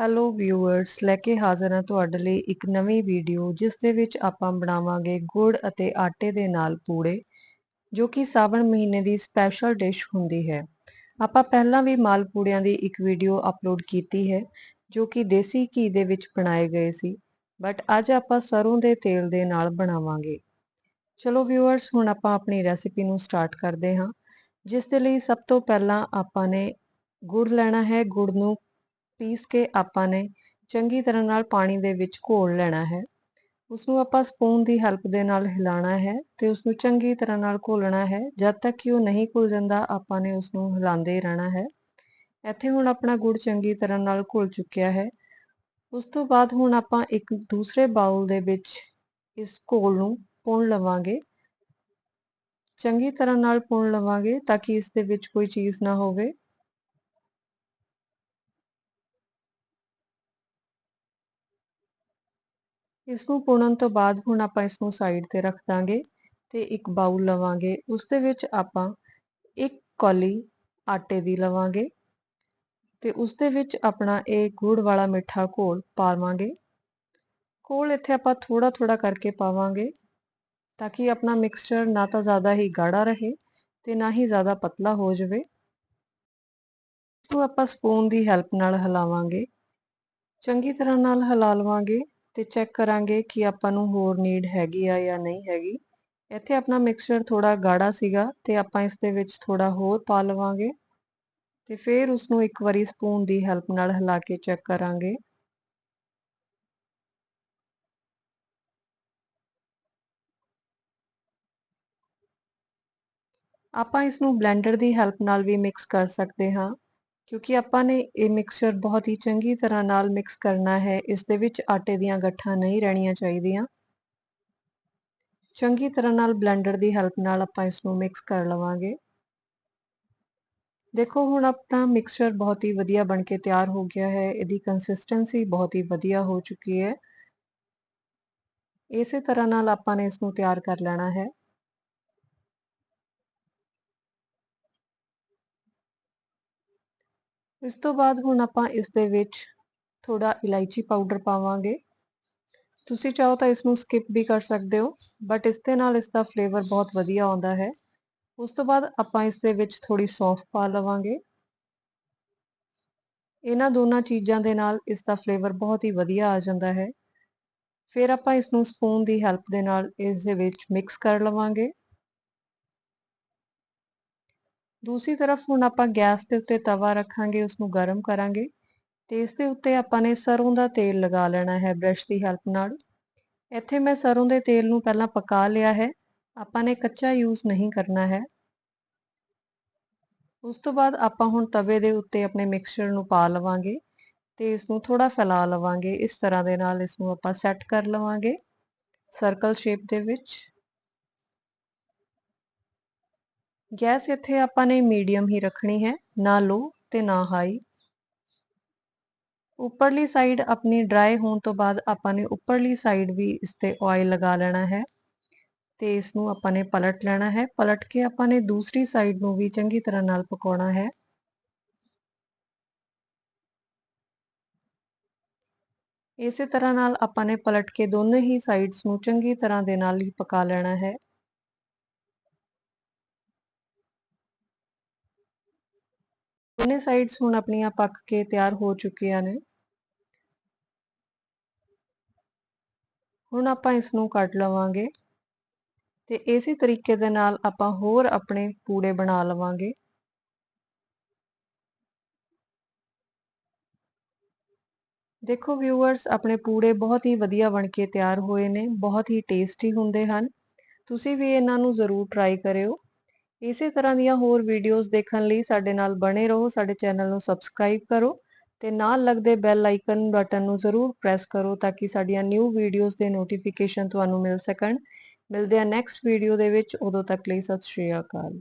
Hello viewers ਲੈ ਕੇ ਹਾਜ਼ਰ ਹਾਂ ਤੁਹਾਡੇ ਲਈ ਇੱਕ ਨਵੀਂ ਵੀਡੀਓ ਜਿਸ ਦੇ ਵਿੱਚ ਆਪਾਂ ਬਣਾਵਾਂਗੇ ਗੁੜ ਅਤੇ ਆਟੇ ਦੇ ਨਾਲ ਪੂੜੇ, ਜੋ ਕਿ ਸਾਵਣ ਮਹੀਨੇ ਦੀ ਸਪੈਸ਼ਲ ਡਿਸ਼ ਹੁੰਦੀ ਹੈ। ਆਪਾਂ ਪਹਿਲਾਂ ਵੀ ਮਾਲ ਪੂੜਿਆਂ ਦੀ ਇੱਕ ਵੀਡੀਓ ਅਪਲੋਡ ਕੀਤੀ ਹੈ, ਜੋ ਕਿ ਦੇਸੀ ਘੀ ਦੇ ਵਿੱਚ ਬਣਾਏ ਗਏ ਸੀ ਬਟ ਅੱਜ ਆਪਾਂ ਸਰੋਂ ਦੇ ਤੇਲ ਦੇ ਨਾਲ ਬਣਾਵਾਂਗੇ। ਚਲੋ ਵਿਊਅਰਸ ਹੁਣ ਆਪਾਂ ਆਪਣੀ ਰੈਸਿਪੀ ਨੂੰ ਸਟਾਰਟ ਕਰਦੇ ਹਾਂ। ਜਿਸ ਦੇ ਲਈ ਸਭ ਤੋਂ ਪਹਿਲਾਂ ਆਪਾਂ ਨੇ ਗੁੜ ਲੈਣਾ ਹੈ, ਗੁੜ ਨੂੰ ਪੀਸ ਕੇ ਆਪਾਂ ਨੇ ਚੰਗੀ ਤਰ੍ਹਾਂ ਨਾਲ ਪਾਣੀ ਦੇ ਵਿੱਚ ਘੋਲ ਲੈਣਾ ਹੈ। ਉਸ ਨੂੰ ਆਪਾਂ ਸਪੂਨ ਦੀ ਹੈਲਪ ਦੇ ਨਾਲ ਹਿਲਾਣਾ ਹੈ ਤੇ ਉਸ ਨੂੰ ਚੰਗੀ ਤਰ੍ਹਾਂ ਨਾਲ ਘੋਲਣਾ ਹੈ। ਜਦ ਤੱਕ ਕਿ ਉਹ ਨਹੀਂ ਘੁਲ ਜਾਂਦਾ, ਆਪਾਂ ਨੇ ਉਸ ਨੂੰ ਹਿਲਾਉਂਦੇ ਰਹਿਣਾ ਹੈ। ਇੱਥੇ ਹੁਣ ਆਪਣਾ ਗੁੜ ਚੰਗੀ ਤਰ੍ਹਾਂ ਨਾਲ ਘੁਲ ਚੁੱਕਿਆ ਹੈ। ਉਸ ਤੋਂ ਬਾਅਦ ਹੁਣ ਆਪਾਂ ਇੱਕ ਦੂਸਰੇ ਬਾਉਲ ਦੇ ਵਿੱਚ ਇਸ ਘੋਲ ਨੂੰ ਪੁਣ ਲਵਾਂਗੇ। ਚੰਗੀ ਤਰ੍ਹਾਂ ਨਾਲ ਪੁਣ ਲਵਾਂਗੇ ਤਾਂ ਕਿ ਇਸ ਦੇ ਵਿੱਚ ਕੋਈ ਚੀਜ਼ ਨਾ ਹੋਵੇ। ਇਸ ਨੂੰ ਪੁਣਨ ਤੋਂ ਬਾਅਦ ਹੁਣ ਆਪਾਂ ਇਸ ਨੂੰ ਸਾਈਡ ਤੇ ਰੱਖ ਦਾਂਗੇ ਤੇ ਇੱਕ ਬਾਉਲ ਲਵਾਂਗੇ। ਉਸ ਦੇ ਵਿੱਚ ਆਪਾਂ ਇੱਕ ਕੌਲੀ ਆਟੇ ਦੀ ਲਵਾਂਗੇ ਤੇ ਉਸ ਦੇ ਵਿੱਚ ਆਪਣਾ ਇਹ ਗੁੜ ਵਾਲਾ ਮਿੱਠਾ ਘੋਲ ਪਾਵਾਂਗੇ। ਘੋਲ ਇੱਥੇ ਆਪਾਂ ਥੋੜਾ ਥੋੜਾ ਕਰਕੇ ਪਾਵਾਂਗੇ ਤਾਂ ਕਿ ਆਪਣਾ ਮਿਕਸਚਰ ਨਾ ਤਾਂ ਜ਼ਿਆਦਾ ਹੀ ਗਾੜਾ ਰਹੇ ਤੇ ਨਾ ਹੀ ਜ਼ਿਆਦਾ ਪਤਲਾ ਹੋ ਜਾਵੇ। ਇਸ ਨੂੰ ਆਪਾਂ ਸਪੂਨ ਦੀ ਹੈਲਪ ਨਾਲ ਹਿਲਾਵਾਂਗੇ। ਚੰਗੀ ਤਰ੍ਹਾਂ ਨਾਲ ਹਿਲਾ ਲਵਾਂਗੇ। ਤੇ ਚੈੱਕ ਕਰਾਂਗੇ ਕਿ ਆਪਾਂ ਨੂੰ ਹੋਰ ਨੀਡ ਹੈਗੀ ਆ ਜਾਂ ਨਹੀਂ ਹੈਗੀ। ਇੱਥੇ ਆਪਣਾ ਮਿਕਸਚਰ ਥੋੜਾ ਗਾੜਾ ਸੀਗਾ ਤੇ ਆਪਾਂ ਇਸ ਦੇ ਵਿੱਚ ਥੋੜਾ ਹੋਰ ਪਾ ਲਵਾਂਗੇ ਤੇ ਫਿਰ ਉਸ ਨੂੰ ਇੱਕ ਵਾਰੀ ਸਪੂਨ ਦੀ ਹੈਲਪ ਨਾਲ ਹਿਲਾ ਕੇ ਚੈੱਕ ਕਰਾਂਗੇ। ਆਪਾਂ ਇਸ ਨੂੰ ਬਲੈਂਡਰ ਦੀ ਹੈਲਪ ਨਾਲ ਵੀ ਮਿਕਸ ਕਰ ਸਕਦੇ ਹਾਂ। ਕਿਉਂਕਿ ਆਪਾਂ ਨੇ ਇਹ ਮਿਕਸਚਰ ਬਹੁਤ ਹੀ ਚੰਗੀ ਤਰ੍ਹਾਂ ਨਾਲ ਮਿਕਸ ਕਰਨਾ ਹੈ, ਇਸ ਦੇ ਵਿੱਚ ਆਟੇ ਦੀਆਂ ਗੱਠਾਂ ਨਹੀਂ ਰਹਿਣੀਆਂ ਚਾਹੀਦੀਆਂ। ਚੰਗੀ ਤਰ੍ਹਾਂ ਨਾਲ ਬਲੈਂਡਰ ਦੀ ਹੈਲਪ ਨਾਲ ਆਪਾਂ ਇਸ ਨੂੰ ਮਿਕਸ ਕਰ ਲਵਾਂਗੇ। ਦੇਖੋ, ਹੁਣ ਆਪਣਾ ਮਿਕਸਚਰ ਬਹੁਤ ਹੀ ਵਧੀਆ ਬਣ ਕੇ ਤਿਆਰ ਹੋ ਗਿਆ ਹੈ, ਇਹਦੀ ਕੰਸਿਸਟੈਂਸੀ ਬਹੁਤ ਹੀ ਵਧੀਆ ਹੋ ਚੁੱਕੀ ਹੈ। ਇਸੇ ਤਰ੍ਹਾਂ ਨਾਲ ਆਪਾਂ ਨੇ ਇਸ ਨੂੰ ਤਿਆਰ ਕਰ ਲੈਣਾ ਹੈ। ਇਸ ਤੋਂ ਬਾਅਦ ਹੁਣ ਆਪਾਂ ਇਸ ਦੇ ਵਿੱਚ ਥੋੜਾ ਇਲਾਇਚੀ ਪਾਊਡਰ ਪਾਵਾਂਗੇ। ਤੁਸੀਂ ਚਾਹੋ ਤਾਂ ਇਸ ਨੂੰ ਸਕਿਪ ਵੀ ਕਰ ਸਕਦੇ ਹੋ ਬਟ ਇਸ ਦੇ ਨਾਲ ਇਸ ਦਾ ਫਲੇਵਰ ਬਹੁਤ ਵਧੀਆ ਆਉਂਦਾ ਹੈ। ਉਸ ਤੋਂ ਬਾਅਦ ਆਪਾਂ ਇਸ ਦੇ ਵਿੱਚ ਥੋੜੀ ਸੌਂਫ ਪਾ ਲਵਾਂਗੇ। ਇਹਨਾਂ ਦੋਨਾਂ ਚੀਜ਼ਾਂ ਦੇ ਨਾਲ ਇਸ ਦਾ ਫਲੇਵਰ ਬਹੁਤ ਹੀ ਵਧੀਆ ਆ ਜਾਂਦਾ ਹੈ। ਫਿਰ ਆਪਾਂ ਇਸ ਨੂੰ ਸਪੂਨ ਦੀ ਹੈਲਪ ਦੇ ਨਾਲ ਇਸ ਦੇ ਵਿੱਚ ਮਿਕਸ ਕਰ ਲਵਾਂਗੇ। ਦੂਸਰੀ ਤਰਫ ਹੁਣ ਆਪਾਂ ਗੈਸ ਦੇ ਉੱਤੇ ਤਵਾ ਰੱਖਾਂਗੇ ਉਸ ਨੂੰ ਗਰਮ ਕਰਾਂਗੇ ਤੇ ਇਸ ਦੇ ਉੱਤੇ ਆਪਾਂ ਨੇ ਸਰੋਂ ਦਾ ਤੇਲ ਲਗਾ ਲੈਣਾ ਹੈ ਬ੍ਰਸ਼ ਦੀ ਹੈਲਪ ਨਾਲ। ਇੱਥੇ ਮੈਂ ਸਰੋਂ ਦੇ ਤੇਲ ਨੂੰ ਪਹਿਲਾਂ ਪਕਾ ਲਿਆ ਹੈ, ਆਪਾਂ ਨੇ ਕੱਚਾ ਯੂਜ਼ ਨਹੀਂ ਕਰਨਾ ਹੈ। ਉਸ ਤੋਂ ਬਾਅਦ ਆਪਾਂ ਹੁਣ ਤਵੇ ਦੇ ਉੱਤੇ ਆਪਣੇ ਮਿਕਸਚਰ ਨੂੰ ਪਾ ਲਵਾਂਗੇ ਤੇ ਇਸ ਨੂੰ ਥੋੜਾ ਫੈਲਾ ਲਵਾਂਗੇ, ਇਸ ਤਰ੍ਹਾਂ ਦੇ ਨਾਲ ਇਸ ਨੂੰ ਆਪਾਂ ਸੈੱਟ ਕਰ ਲਵਾਂਗੇ। ਸਰਕਲ ਸ਼ੇਪ ਦੇ ਵਿੱਚ। ਗੈਸ ਇੱਥੇ ਆਪਾਂ ਨੇ ਮੀਡੀਅਮ ਹੀ ਰੱਖਣੀ ਹੈ, ਨਾ ਲੋ ਤੇ ਨਾ ਹਾਈ। ਉੱਪਰਲੀ ਸਾਈਡ ਆਪਣੀ ਡਰਾਈ ਹੋਣ ਤੋਂ ਬਾਅਦ ਆਪਾਂ ਨੇ ਉੱਪਰਲੀ ਸਾਈਡ ਵੀ ਇਸ ਤੇ ਆਇਲ ਲਗਾ ਲੈਣਾ ਹੈ ਤੇ ਇਸ ਨੂੰ ਆਪਾਂ ਨੇ ਪਲਟ ਲੈਣਾ ਹੈ। ਪਲਟ ਕੇ ਆਪਾਂ ਨੇ ਦੂਸਰੀ ਸਾਈਡ ਨੂੰ ਵੀ ਚੰਗੀ ਤਰ੍ਹਾਂ ਨਾਲ ਪਕਾਉਣਾ ਹੈ। ਇਸੇ ਤਰ੍ਹਾਂ ਨਾਲ ਆਪਾਂ ਨੇ ਪਲਟ ਕੇ ਦੋਨੇ ਹੀ ਸਾਈਡਸ ਨੂੰ ਚੰਗੀ ਤਰ੍ਹਾਂ ਦੇ ਨਾਲ ਹੀ ਪਕਾ ਲੈਣਾ ਹੈ। ਦੋਨੇ ਸਾਈਡਸ ਹੁਣ ਆਪਣੀਆਂ ਪੱਕ ਕੇ ਤਿਆਰ ਹੋ ਚੁੱਕੀਆਂ ਨੇ? ਹੁਣ ਆਪਾਂ ਇਸ ਨੂੰ ਕੱਟ ਲਵਾਂਗੇ ਤੇ ਇਸੇ ਤਰੀਕੇ ਦੇ ਨਾਲ ਆਪਾਂ ਹੋਰ ਆਪਣੇ ਪੂੜੇ ਬਣਾ ਲਵਾਂਗੇ। ਦੇਖੋ ਵਿਊਅਰਸ ਆਪਣੇ ਪੂੜੇ ਬਹੁਤ ਹੀ ਵਧੀਆ ਬਣ ਕੇ ਤਿਆਰ ਹੋਏ ਨੇ, ਬਹੁਤ ਹੀ ਟੇਸਟੀ ਹੁੰਦੇ ਹਨ। ਤੁਸੀਂ ਵੀ ਇਹਨਾਂ ਨੂੰ ਜ਼ਰੂਰ ਟਰਾਈ ਕਰਿਓ। ਇਸੇ ਤਰ੍ਹਾਂ ਦੀਆਂ ਹੋਰ ਵੀਡੀਓਜ਼ ਦੇਖਣ ਲਈ ਸਾਡੇ ਨਾਲ ਬਣੇ ਰਹੋ, ਸਾਡੇ ਚੈਨਲ ਨੂੰ ਸਬਸਕ੍ਰਾਈਬ ਕਰੋ ਤੇ ਨਾਲ ਲੱਗਦੇ ਬੈਲ ਆਈਕਨ ਬਟਨ ਨੂੰ ਜ਼ਰੂਰ ਪ੍ਰੈਸ ਕਰੋ ਤਾਂ ਕਿ ਸਾਡੀਆਂ ਨਿਊ ਵੀਡੀਓਜ਼ ਦੇ ਨੋਟੀਫਿਕੇਸ਼ਨ ਤੁਹਾਨੂੰ ਮਿਲ ਸਕਣ। ਮਿਲਦੇ ਆ ਨੈਕਸਟ ਵੀਡੀਓ ਦੇ ਵਿੱਚ, ਉਦੋਂ ਤੱਕ ਲਈ ਸਤਿ ਸ਼੍ਰੀ ਅਕਾਲ।